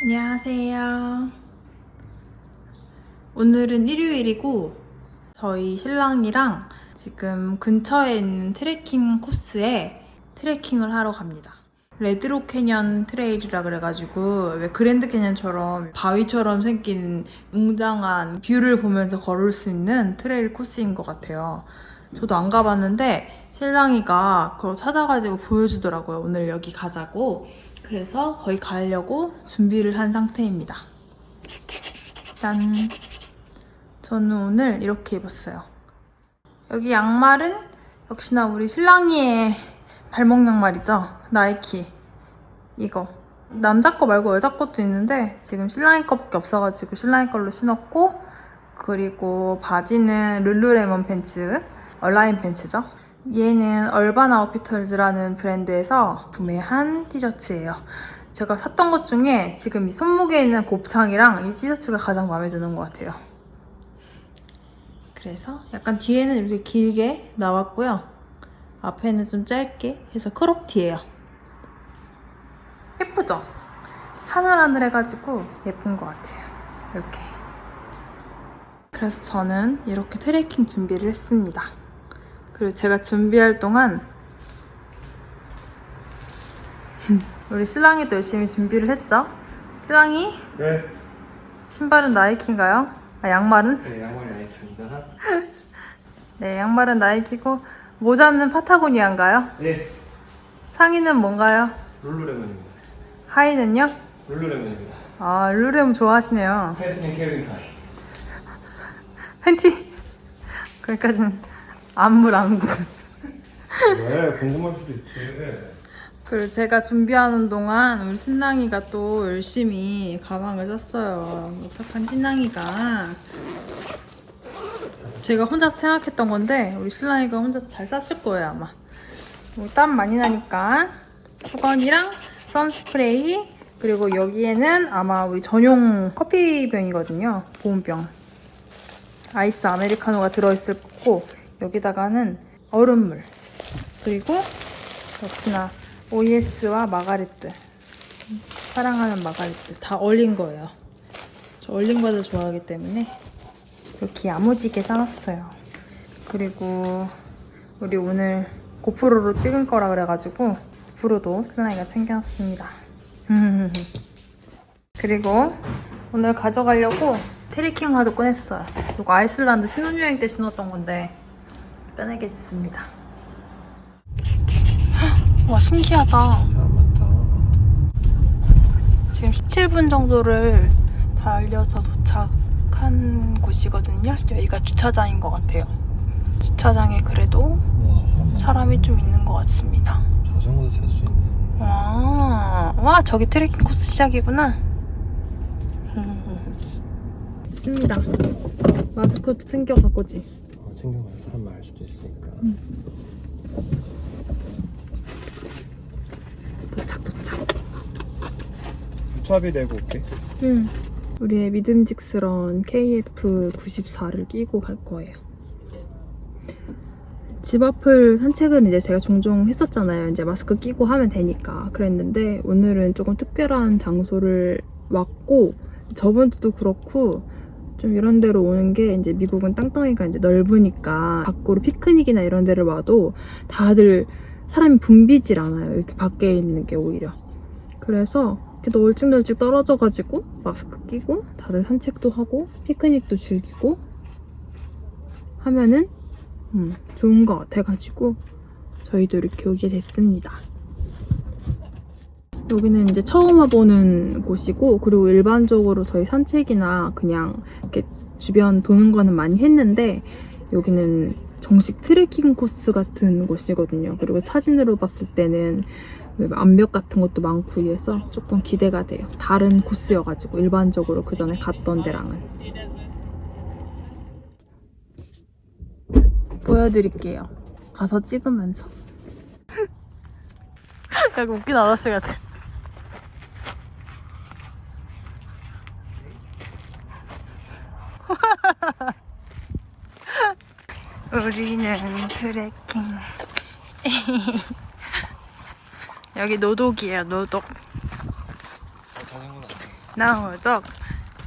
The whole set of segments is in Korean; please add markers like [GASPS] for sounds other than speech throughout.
안녕하세요. 오늘은 일요일이고 저희 신랑이랑 지금 근처에 있는 트레킹 코스에 트레킹을 하러 갑니다. 레드록 캐년 트레일이라 그래가지고 왜 그랜드 캐년처럼 바위처럼 생긴 웅장한 뷰를 보면서 걸을 수 있는 트레일 코스인 것 같아요. 저도 안 가봤는데 신랑이가 그거 찾아가지고 보여주더라고요. 오늘 여기 가자고. 그래서 거기 가려고 준비를 한 상태입니다. 짠. 저는 오늘 이렇게 입었어요. 여기 양말은 역시나 우리 신랑이의 발목 양말이죠. 나이키. 이거. 남자 거 말고 여자 것도 있는데 지금 신랑이 거밖에 없어가지고 신랑이 걸로 신었고 그리고 바지는 룰루레몬 팬츠, 얼라인 팬츠죠. 얘는 얼반 아웃피터즈라는 브랜드에서 구매한 티셔츠예요. 제가 샀던 것 중에 지금 이 손목에 있는 곱창이랑 이 티셔츠가 가장 마음에 드는 것 같아요. 그래서 약간 뒤에는 이렇게 길게 나왔고요. 앞에는 좀 짧게 해서 크롭티예요. 예쁘죠? 하늘하늘 해가지고 예쁜 것 같아요. 이렇게. 그래서 저는 이렇게 트레킹 준비를 했습니다. 그리고 제가 준비할 동안 [LAUGHS] 우리 신랑이도 열심히 준비를 했죠? 신랑이 네. 신발은 나이키인가요? 아, 양말은? 네, 양말이 나이키입니다. [LAUGHS] 네, 양말은 나이키고 모자는 파타고니아인가요? 네, 상의는 뭔가요? 룰루레몬입니다. 하의는요? 룰루레몬입니다. 아, 룰렘 좋아하시네요. 팬티는 켈빈 타이. [LAUGHS] 팬티 거기까지는 안물 안구. 왜? 궁금할 수도 있지. 그리고 제가 준비하는 동안 우리 신랑이가 또 열심히 가방을 샀어요. 착한 신랑이가 제가 혼자 생각했던 건데 우리 신랑이가 혼자 잘 쌌을 거예요 아마. 뭐땀 많이 나니까 수건이랑 선스프레이 그리고 여기에는 아마 우리 전용 커피병이거든요. 보온병. 아이스 아메리카노가 들어있을 거고 여기다가는 얼음물 그리고 역시나 OES와 마가리트 사랑하는 마가리트 다 얼린 거예요. 저 얼린 거를 좋아하기 때문에 이렇게 야무지게 싸놨어요. 그리고 우리 오늘 고프로로 찍을 거라 그래가지고 고프로도 신랑이가 챙겨놨습니다. [LAUGHS] 그리고 오늘 가져가려고 트레킹 화도 꺼냈어요. 이거 아이슬란드 신혼여행 때 신었던 건데 꺼내게 됐습니다 와 신기하다 사람 많다. 지금 17분 정도를 달려서 도착한 곳이거든요. 여기가 주차장인 것 같아요. 주차장에 그래도 와, 사람이 좀 있는 것 같습니다. 자전거도 탈 수 있네. 와, 와 저기 트레킹 코스 시작이구나. 있습니다. 마스크도 챙겨갈 거지. 어, 챙겨가야 사람 많을 수도 있으니까. 도착 도착. 주차비 내고 올게. 응. 우리의 믿음직스러운 KF94를 끼고 갈 거예요. 집 앞을 산책을 이제 제가 종종 했었잖아요. 이제 마스크 끼고 하면 되니까. 그랬는데 오늘은 조금 특별한 장소를 왔고 저번 주도 그렇고 좀 이런 데로 오는 게 이제 미국은 땅덩이가 이제 넓으니까 밖으로 피크닉이나 이런 데를 와도 다들 사람이 붐비질 않아요. 이렇게 밖에 있는 게 오히려. 그래서 이렇게 널찍널찍 떨어져가지고 마스크 끼고 다들 산책도 하고 피크닉도 즐기고 하면은 음, 좋은 것 같아가지고 저희도 이렇게 오게 됐습니다. 여기는 이제 처음 와보는 곳이고 그리고 일반적으로 저희 산책이나 그냥 이렇게 주변 도는 거는 많이 했는데 여기는 정식 트레킹 코스 같은 곳이거든요. 그리고 사진으로 봤을 때는 암벽 같은 것도 많고 이래서 조금 기대가 돼요. 다른 코스여가지고 일반적으로 그 전에 갔던 데랑은. 보여드릴게요. 가서 찍으면서. [LAUGHS] 약간 웃긴 아저씨 같아. 우리는 트레킹. 여기 노독이에요, 노독. 아. 나호덕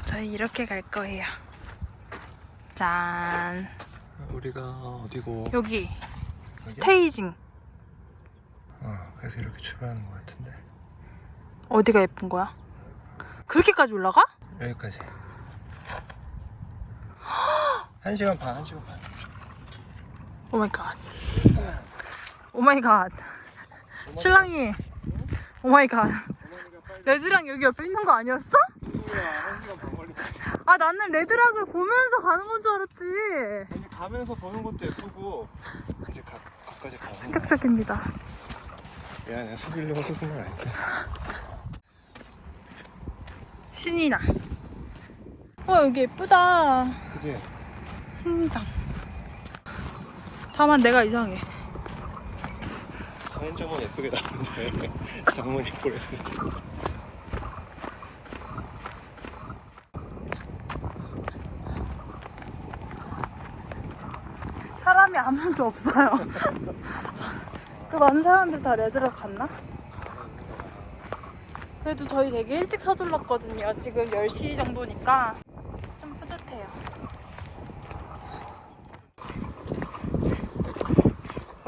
저희 이렇게 갈 거예요 짠 우리가 어디고? 여기? 스테이징 어, 그래서 이렇게 출발하는 것 같은데 어디가 예쁜 거야? 그렇게까지 올라가? 여기까지. [GASPS] 한 시간 반, 한 시간 반. 오 마이 갓 오 마이 갓 신랑이 오 마이 갓 레드랑 여기 옆에 있는 거 아니었어? 아 나는 레드락을 보면서 가는 건 줄 알았지 아니 가면서 보는 것도 예쁘고 이제 가, 거기까지 가서 충격적입니다 미안해 속이려고 속은 건 아닌데. 신이 나. 어 여기 예쁘다. 그지? 흰장. 다만 내가 이상해. 선인장은 예쁘게 나오는데 [LAUGHS] 장문이 보여서 사람이 아무도 없어요. [LAUGHS] 그 많은 사람들 다 레드락 갔나? 그래도 저희 되게 일찍 서둘렀거든요. 지금 10시 정도니까 좀 뿌듯해요.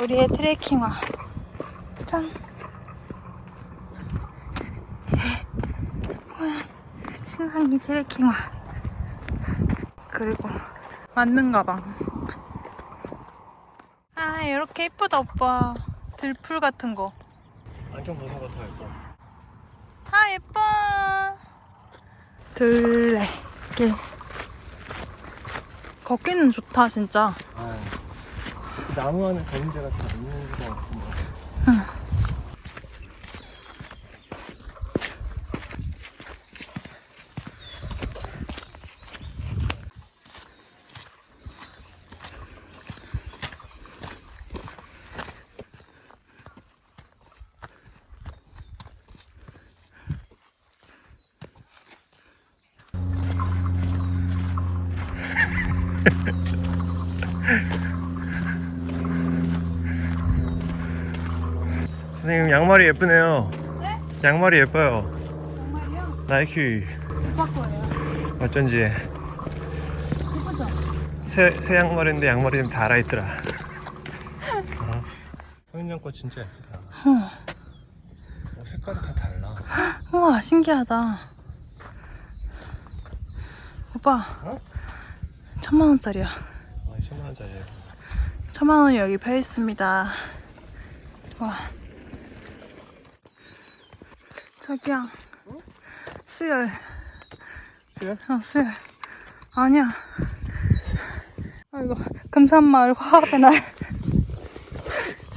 우리의 트레킹화. 짠. 신랑이 트레킹화. 그리고 맞는 가방. 아 이렇게 예쁘다 오빠. 들풀 같은 거. 안경 벗어봐 더 예뻐 아 예뻐. 둘레길. 걷기는 좋다 진짜. 아, 나무 안에 같은 거 있는 것 같은데 선생님 양말이 예쁘네요 네? 양말이 예뻐요 정말요? 나이키 오빠 거예요. 어쩐지 예쁘죠? 새, 새 양말인데 양말이 좀 달아있더라 [LAUGHS] 아, 소인장 거 진짜 예쁘다 어. 어, 색깔이 다 달라 [GASPS] 우와 신기하다. 오빠. 어? 천만 원짜리야. 아 2천만원짜리 천만 원이 여기 펴 있습니다. 와. 자기야. 수혈. 수혈? 어, 수혈. 아니야. 아이고, 금산마을 화합의 날.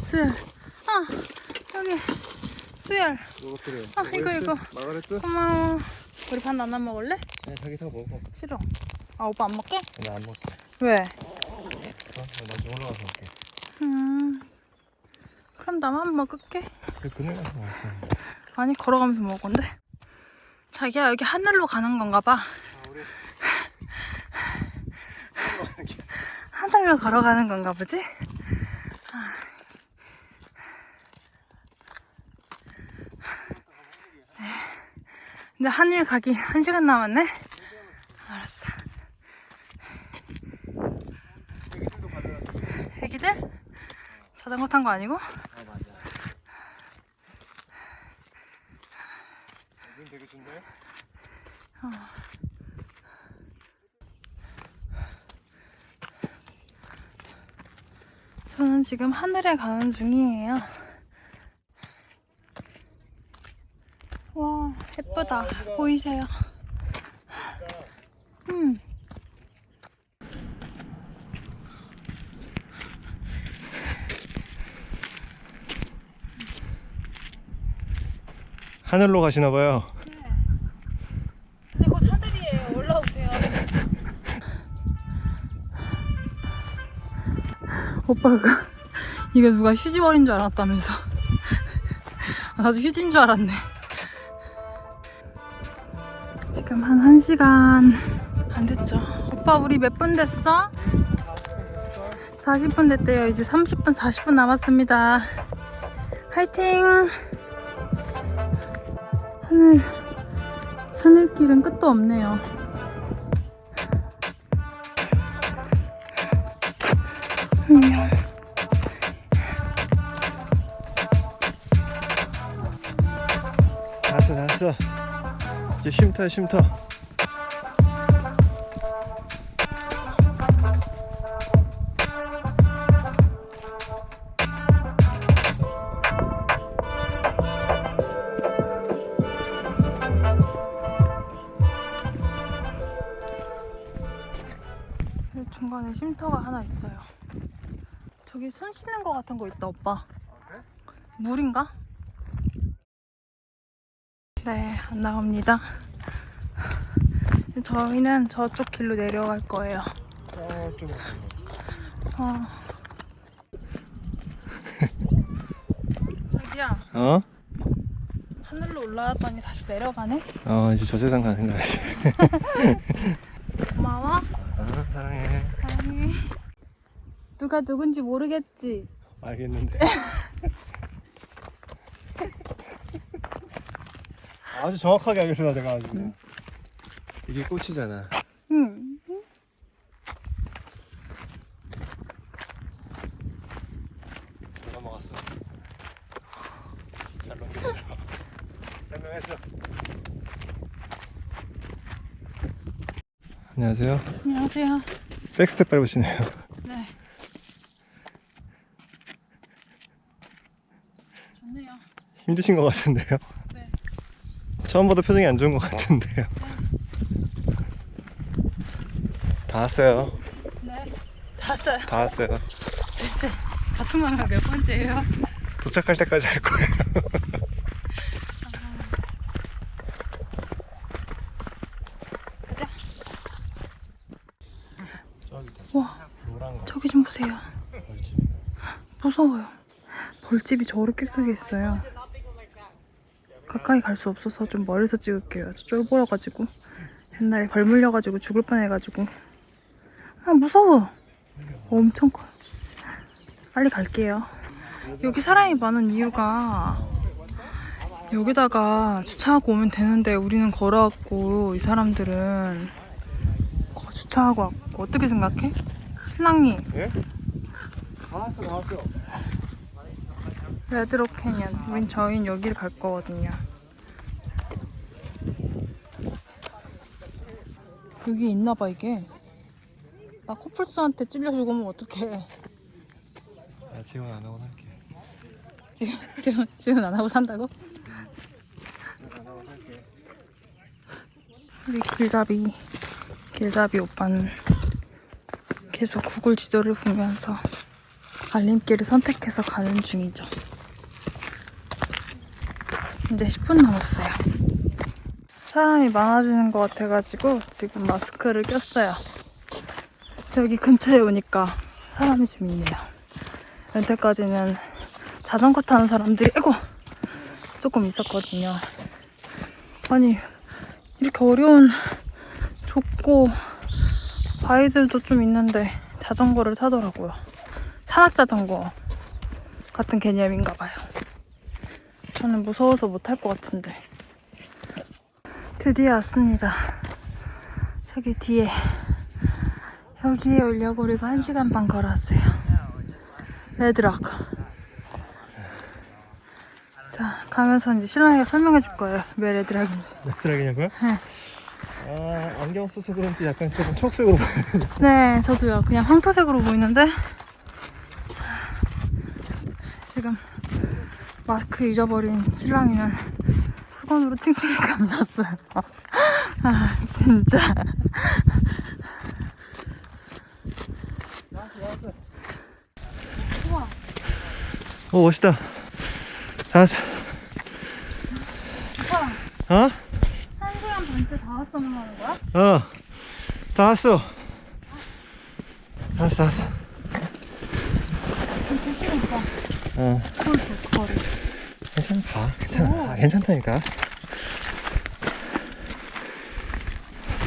수혈. 아, 여기. 필요해 아, 이거, 이거. 마가레트? 고마워. 우리 반 나눠 먹을래? 네 자기 다 먹어 싫어. 아, 오빠 안 먹게? 나 안 먹게 왜? 어? 나 나중에 올라가서 먹게 음. 그럼 나만 먹을게. 그 그늘 가서 먹을 건데 아니 걸어가면서 먹을 건데 자기야 여기 하늘로 가는 건가 봐 [LAUGHS] 하늘로 걸어가는 건가 보지? 아. 네. 근데 하늘 가기 한 시간 남았네? 알았어 애기들? 자전거 탄 거 아니고? 아 맞아 눈 되게 좋네 저는 지금 하늘에 가는 중이에요 와 예쁘다 보이세요? 음. 하늘로 가시나 봐요 이제 곧 하늘이에요. 올라오세요. 오빠가 이거 누가 휴지버린 줄 알았다면서. [LAUGHS] 아, 나도 휴지인 줄 알았네. 지금 한 1시간 안 됐죠. 오빠 우리 몇 분 됐어? 40분 됐대요. 이제 30분, 40분 남았습니다. 화이팅! 하늘 하늘길은 끝도 없네요. 안녕. 왔어 이제 쉼터야 쉼터 여기 중간에 쉼터가 하나 있어요. 저기 손 씻는 거 같은 거 있다, 오빠. 물인가? 네, 안 나옵니다. 저희는 저쪽 길로 내려갈 거예요. 어좀 어. 자기야, 어? 하늘로 올라왔더니 다시 내려가네? 어 이제 저 세상 가는 거야 [LAUGHS] 고마워. 아, 사랑해 사랑해. 누가 누군지 모르겠지? 알겠는데 [LAUGHS] 아주 정확하게 알겠어 내가 아주 응. 이게 꽃이잖아 응. 누가 먹었어 잘 넘겼어 설명했어 안녕하세요 안녕하세요. 백스텝 밟으시네요 네. 좋네요. 힘드신 것 같은데요 네. 처음 봐도 표정이 안 좋은 것 같은데요 다 왔어요 네. 다 왔어요. 다 왔어요 대체 같은 말을 몇 번째예요? 도착할 때까지 할 거예요 가자. 저기 와, 노란 거 저기 좀 보세요. 벌집 무서워요. 벌집이 저렇게 크게 있어요. 가까이 갈 수 없어서 좀 멀리서 찍을게요. 저 쫄보여가지고 옛날에 벌 물려가지고 죽을 뻔해가지고 아 무서워. 엄청 커요. 빨리 갈게요. 여기 사람이 많은 이유가 여기다가 주차하고 오면 되는데 우리는 걸어왔고 이 사람들은 거 주차하고 왔고 어떻게 생각해? 신랑님 예? 다 왔어 다 왔어 레드록 캐년. 우린 저희는 여기를 갈 거거든요. 여기 있나 봐 이게. 나 코뿔소한테 찔려 죽으면 어떡해. 나 지원 안 하고 살게 지금 지금 지금 안 하고 산다고? 안 하고 살게 우리 길잡이 길잡이 오빠는 계속 구글 지도를 보면서 갈림길을 선택해서 가는 중이죠. 이제 10분 남았어요. 사람이 많아지는 것 같아가지고 지금 마스크를 꼈어요. 여기 근처에 오니까 사람이 좀 있네요. 여태까지는 자전거 타는 사람들이 아이고 조금 있었거든요. 아니 이렇게 어려운 좁고 바위들도 좀 있는데 자전거를 타더라고요. 산악 자전거 같은 개념인가 봐요. 저는 무서워서 못탈것 같은데. 드디어 왔습니다. 저기 뒤에 여기에 오려고 우리가 1시간 반 걸어왔어요. 레드락. 자, 가면서 이제 신랑이가 설명해 줄 거예요. 왜 레드락인지. 레트락이냐고요? 네. 아 안경 써서 그런지 약간 조금 초록색으로 보여요 네, 저도요. 그냥 황토색으로 보이는데 지금 마스크 잊어버린 신랑이는 수건으로 칭칭 감쌌어요. [LAUGHS] 아, 진짜. 오 멋있다 다 왔어 오빠, 어? 한 시간 반째 다 왔으면 하는 거야? 어, 다 왔어. 다 왔어, 다 왔어. 싫어, 오빠. 어, 그걸 줘, 그거를. 괜찮아, 가. 아, 괜찮다니까.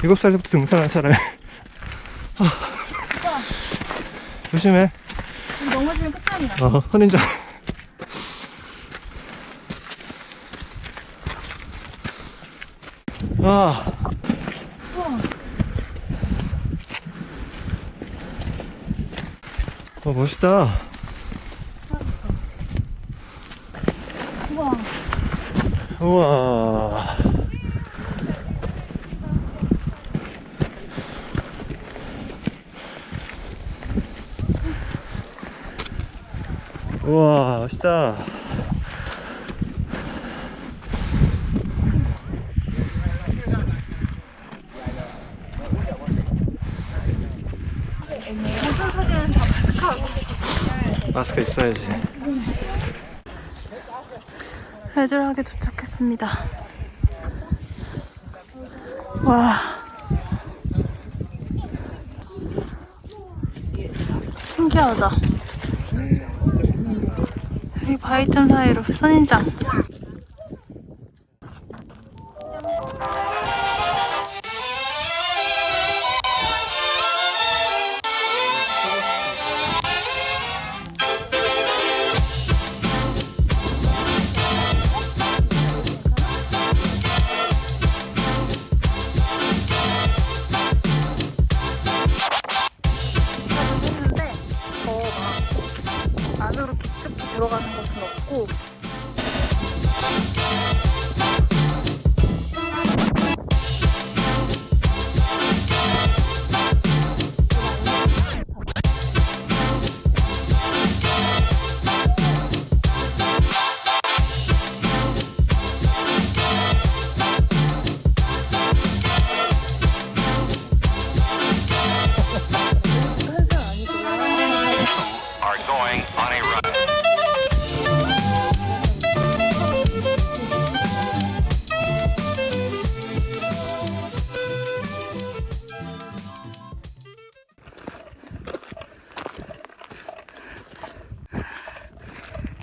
일곱 살 때부터 등산한 사람이. 오빠, [LAUGHS] 조심해. 넘어지면 끝장이야. 어, 선인장. 아. 어, 멋있다. 우와. 우와. 우와, 멋있다. 마스크 있어야지. 레드락에 도착 했습니다. 와. 신기하다. 여기 바위틈 사이로 선인장.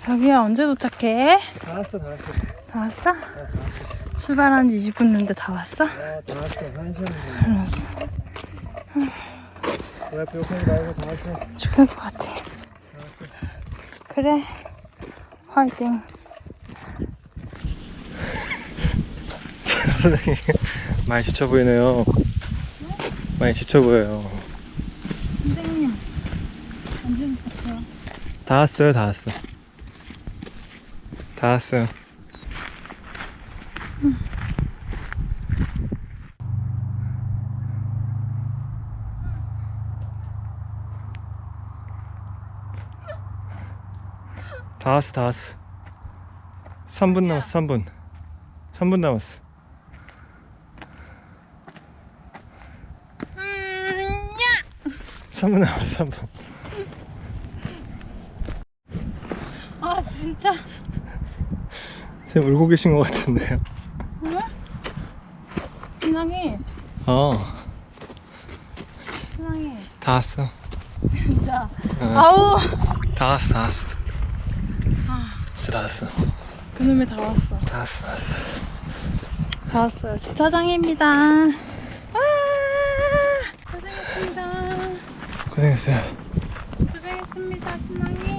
자기야 언제 도착해? 다 왔어, 다 왔어. 다 왔어? 출발한 지 20분 됐는데 다 왔어? 아, 다 왔어. 한 시간 됐네. 알았어 왜 옆에 욕하지 말고 다 왔어. 죽을 것 같아 그래 화이팅 선생님, [LAUGHS] 많이 지쳐 보이네요. 많이 지쳐 보여요. 선생님 언제 도착해요? 다 왔어요, 다 왔어. 다 왔어요. 다 왔어, 다 왔어. 3분 남았어, 3분. 3분 남았어. 음, 3분 남았어, 3분. 아 진짜 제 울고 계신 것 같은데요. 왜? 신랑이 어, 신랑이 다 왔어. 진짜 어, 아우 다 왔어, 다 왔어. 아, 진짜 다 왔어. 그놈이 다 왔어 다 왔어, 다 왔어. 다 왔어요 주차장입니다 와 고생했습니다 고생했어요. 고생했습니다 신랑이